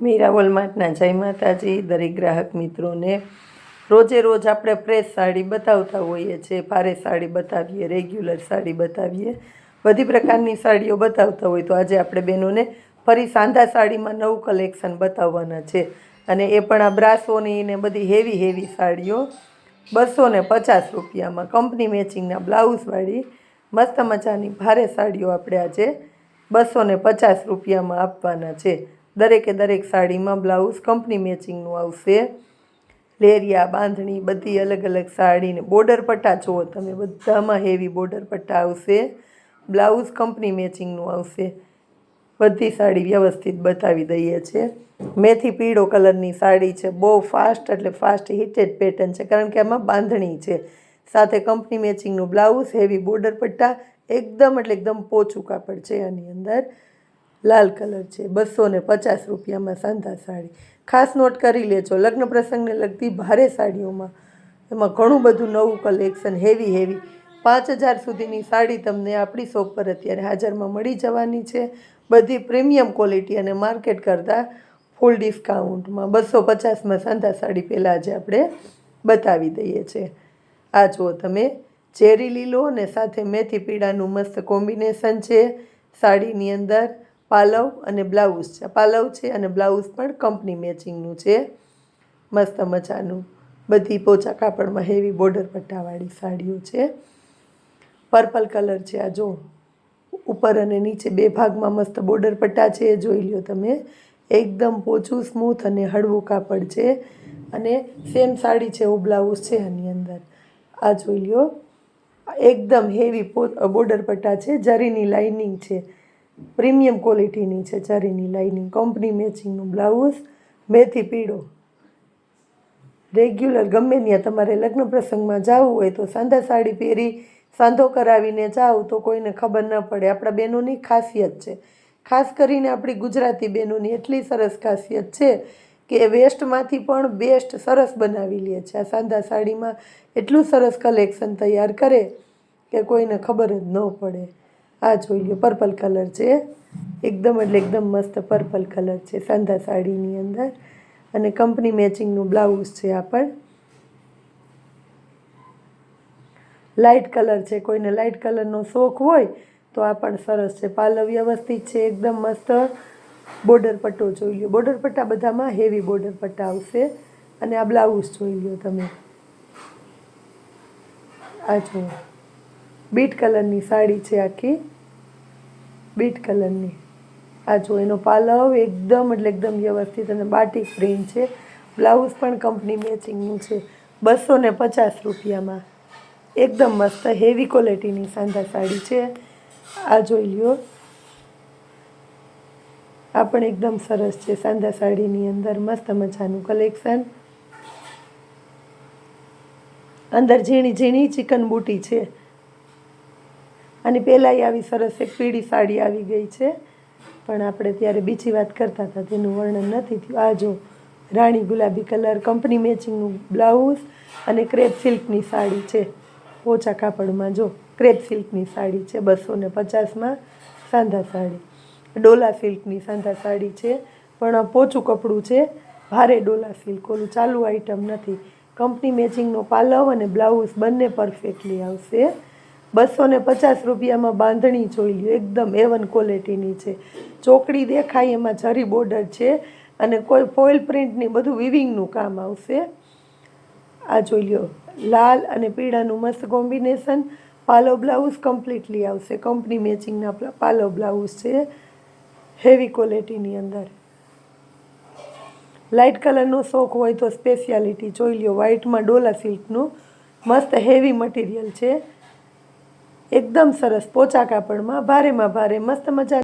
મીરા વોલમાર્ટના જય માતાજી. દરેક ગ્રાહક મિત્રોને રોજે રોજ આપણે ફ્રેશ સાડી બતાવતા હોઈએ છીએ. ભારે સાડી બતાવીએ રેગ્યુલર સાડી બતાવીએ. બધી પ્રકારની સાડીઓ બતાવતા હોય તો આજે આપણે બહેનોને ફરી સાંધા સાડીમાં નવું કલેક્શન બતાવવાના છે. અને એ પણ આ બ્રાસોની ને બધી હેવી હેવી સાડીઓ બસો ને પચાસ રૂપિયામાં. કંપની મેચિંગના બ્લાઉઝવાળી મસ્ત મજાની ભારે સાડીઓ આપણે આજે બસો ને પચાસ રૂપિયામાં આપવાના છે. દરેકે દરેક સાડીમાં બ્લાઉઝ, કંપની મેચિંગનું આવશે. લેરિયા, બાંધણી, બધી અલગ અલગ સાડીને બોર્ડર પટ્ટા જુઓ તમે, બધામાં હેવી બોર્ડર પટ્ટા આવશે. બ્લાઉઝ, કંપની મેચિંગનું આવશે. બધી સાડી વ્યવસ્થિત બતાવી દઈએ છીએ મેથી પીળો કલરની સાડી છે, બહુ ફાસ્ટ એટલે ફાસ્ટ હિટેડ પેટર્ન છે, કારણ કે આમાં બાંધણી છે. સાથે કંપની મેચિંગનું બ્લાઉઝ હેવી બોર્ડર પટ્ટા, એકદમ એટલે એકદમ પોચું કાપડ છે આની અંદર. લાલ કલર છે, બસો ને પચાસ રૂપિયામાં સાંધા સાડી. ખાસ નોટ કરી લેજો, લગ્ન પ્રસંગને લગતી ભારે સાડીઓમાં. એમાં ઘણું બધું નવું કલેક્શન હેવી હેવી પાંચ હજાર સુધીની સાડી તમને આપણી શોપ પર અત્યારે હાજરમાં મળી જવાની છે. બધી પ્રીમિયમ ક્વોલિટી અને માર્કેટ કરતાં ફૂલ ડિસ્કાઉન્ટમાં બસો પચાસમાં સાંધા સાડી પહેલાં આજે આપણે બતાવી દઈએ છીએ આ જુઓ તમે ચેરી લીલો અને સાથે મેથી પીળાનું મસ્ત કોમ્બિનેશન છે સાડીની અંદર. પાલવ અને બ્લાઉઝ છે. પાલવ છે અને બ્લાઉઝ પણ કંપની મેચિંગનું છે. મસ્ત મજાનું. બધી પોચા કાપડમાં હેવી બોર્ડર પટ્ટાવાળી સાડીઓ છે. પર્પલ કલર છે આ જો. ઉપર અને નીચે બે ભાગમાં મસ્ત બોર્ડર પટ્ટા છે એ જોઈ લ્યો તમે. એકદમ પોચું સ્મૂથ અને હળવું કાપડ છે. અને સેમ સાડી છે એવું બ્લાઉઝ છે આની અંદર. આ જોઈ લ્યો. એકદમ હેવી બોર્ડર પટ્ટા છે. જરીની લાઇનિંગ છે. પ્રીમિયમ ક્વોલિટીની છે જરીની લાઇનિંગ, કંપની મેચિંગનું બ્લાઉઝ. મેથી પીળો. રેગ્યુલર ગમે ત્યાં તમારે લગ્ન પ્રસંગમાં જવું હોય તો સાંધા સાડી પહેરી, સાંધો કરાવીને જાઓ તો કોઈને ખબર ન પડે. આપણા બહેનોની ખાસિયત છે. ખાસ કરીને આપણી ગુજરાતી બહેનોની એટલી સરસ ખાસિયત છે કે વેસ્ટમાંથી પણ બેસ્ટ સરસ બનાવી લે છે. આ સાંધા સાડીમાં એટલું સરસ કલેક્શન તૈયાર કરે કે કોઈને ખબર જ ન પડે. આ જોઈ લો પર્પલ કલર છે. એકદમ એટલે એકદમ મસ્ત પર્પલ કલર છે સાંધા સાડીની અંદર. અને કંપની મેચિંગનું બ્લાઉઝ છે આ પણ. લાઇટ કલર છે, કોઈને લાઇટ કલરનો શોખ હોય તો આ પણ સરસ છે. પાલવ વ્યવસ્થિત છે, એકદમ મસ્ત. બોર્ડર પટ્ટો જોઈ લો બોર્ડર પટ્ટા બધામાં હેવી બોર્ડર પટ્ટા આવશે. અને આ બ્લાઉઝ જોઈ લો તમે. આ જુઓ. બીટ કલરની સાડી છે આખી. બીટ કલરની. આ જો એનો પાલવ એકદમ એટલે એકદમ વ્યવસ્થિત અને બાટી પ્રિન્ટ છે. બ્લાઉઝ પણ કંપની મેચિંગનું છે. બસો ને પચાસ રૂપિયામાં. એકદમ મસ્ત હેવી ક્વોલિટીની સાંધા સાડી છે. આ જોઈ લ્યો. આ પણ એકદમ સરસ છે સાંધા સાડીની અંદર. મસ્ત મજાનું કલેક્શન અંદર ઝીણી ઝીણી ચિકન બુટી છે. અને પહેલાંય આવી સરસ એક પીળી સાડી આવી ગઈ છે. પણ આપણે ત્યારે બીજી વાત કરતા હતા, તેનું વર્ણન નથી થયું. આ જો રાણી ગુલાબી કલર, કંપની મેચિંગનું બ્લાઉઝ અને ક્રેપ સિલ્કની સાડી છે. ઓછા કાપડમાં જો ક્રેપ સિલ્કની સાડી છે, બસો ને પચાસમાં સાંધા સાડી. ડોલા સિલ્કની સાંધા સાડી છે, પણ પોચું કપડું છે, ભારે ડોલા સિલ્ક, ઓલું ચાલુ આઈટમ નથી. કંપની મેચિંગનો પાલવ અને બ્લાઉઝ બંને પરફેક્ટલી આવશે. બસો ને પચાસ રૂપિયામાં બાંધણી જોઈ લ્યો એકદમ એવન ક્વોલિટીની છે. ચોકડી દેખાય, એમાં જરી બોર્ડર છે અને કોઈ ફોઇલ પ્રિન્ટની બધું વિવિંગનું કામ આવશે. આ જોઈ લ્યો. લાલ અને પીળાનું મસ્ત કોમ્બિનેશન પાલો બ્લાઉઝ કમ્પ્લીટલી આવશે. કંપની મેચિંગના પાલો બ્લાઉઝ છે. હેવી ક્વોલિટીની અંદર. લાઇટ કલરનો શોખ હોય તો સ્પેશિયાલિટી જોઈ લ્યો વ્હાઇટમાં ડોલા સિલ્કનું મસ્ત હેવી મટીરિયલ છે. એકદમ સરસ પોચા કાપડમાં ભારેમાં ભારે મસ્ત મજા